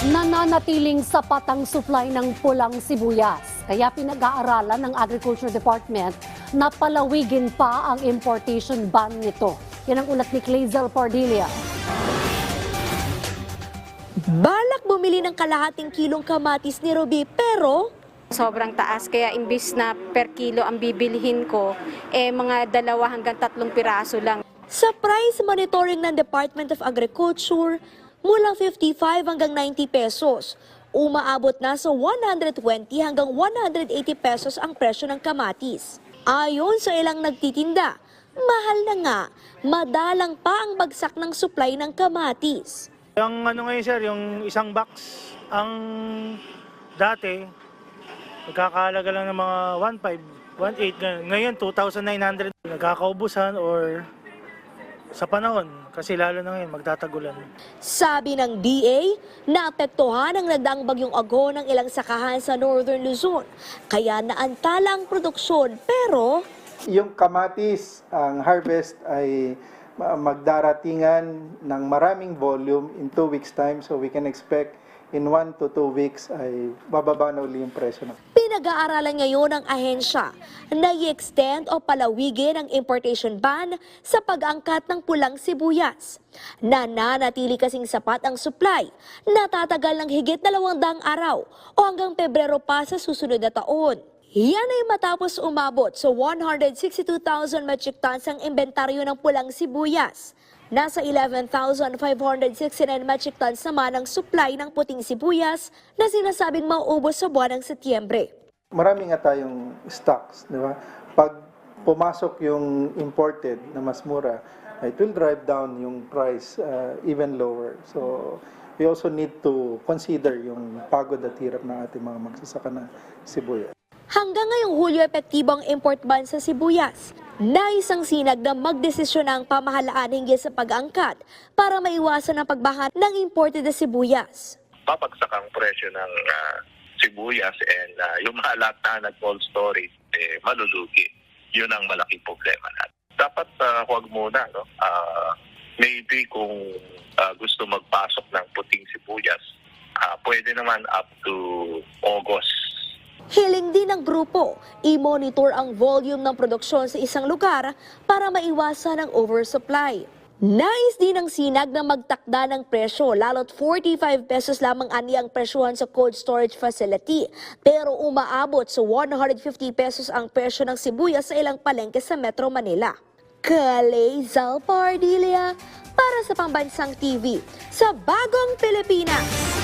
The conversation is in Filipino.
Nananatiling sapat ang supply ng pulang sibuyas. Kaya pinag-aaralan ng Agriculture Department na palawigin pa ang importation ban nito. Yan ang ulat ni Clazel Pardilia. Balak bumili ng kalahating kilong kamatis ni Ruby pero Sobrang taas, kaya imbis na per kilo ang bibilihin ko, eh mga dalawa hanggang tatlong piraso lang. sa price monitoring ng Department of Agriculture, mula 55 hanggang 90 pesos. Umaabot na sa 120 hanggang 180 pesos ang presyo ng kamatis. Ayon sa ilang nagtitinda, mahal na nga, madalang pa ang bagsak ng supply ng kamatis. Yung ano ngayon sir, yung isang box, ang dati, nagkakahalaga lang ng mga 1.5, 1.8 ngayon. Ngayon, 2,900. Nagkakaubusan or sa panahon, kasi lalo na ngayon, magtatagulan. Sabi ng DA, naapektuhan ang nagdaang bagyong ago ng ilang sakahan sa Northern Luzon. Kaya naantala ang produksyon pero Yung kamatis, ang harvest ay ma- magdaratingan ng maraming volume in two weeks time. So we can expect in one to two weeks ay bababa na uli yung presyo pinag-aaralan ngayon ng ahensya na i-extend o palawigin ang importation ban sa pag-angkat ng pulang sibuyas. Nananatili kasing sapat ang supply, natatagal ng higit dalawang daang araw o hanggang Pebrero pa sa susunod na taon. Yan ay matapos umabot sa 162,000 metric tons ang inventaryo ng pulang sibuyas. Nasa 11,569 metric tons naman ang supply ng puting sibuyas na sinasabing mauubos sa buwan ng Setyembre. Marami nga tayong stocks, di ba? Pag pumasok yung imported na mas mura, it will drive down yung price uh, even lower. So we also need to consider yung pagod at hirap ng ating mga magsasaka na sibuyas. Hanggang ngayong Hulyo epektibo ang import ban sa sibuyas. Naisang sinag na magdesisyon ang pamahalaan hinggil sa pag-angkat para maiwasan ang pagbaha ng imported na sibuyas. babagsak ang presyo ng ah, sibuyas and ah, yung mga lahat na nag-cold storage, eh, malulugi. Yun ang malaking problema natin. Dapat ah, huwag muna, no? Ah, maybe kung ah, gusto magpasok ng puting sibuyas, ah, pwede naman up to August Hiling din ng grupo, i-monitor ang volume ng produksyon sa isang lugar para maiwasan ang oversupply. Nais din ng sinag na magtakda ng presyo lalo't 45 pesos lamang ani ang presyohan sa cold storage facility pero umaabot sa 150 pesos ang presyo ng sibuyas sa ilang palengke sa Metro Manila. Kalay Zalpardilia para sa Pambansang TV sa Bagong Pilipinas.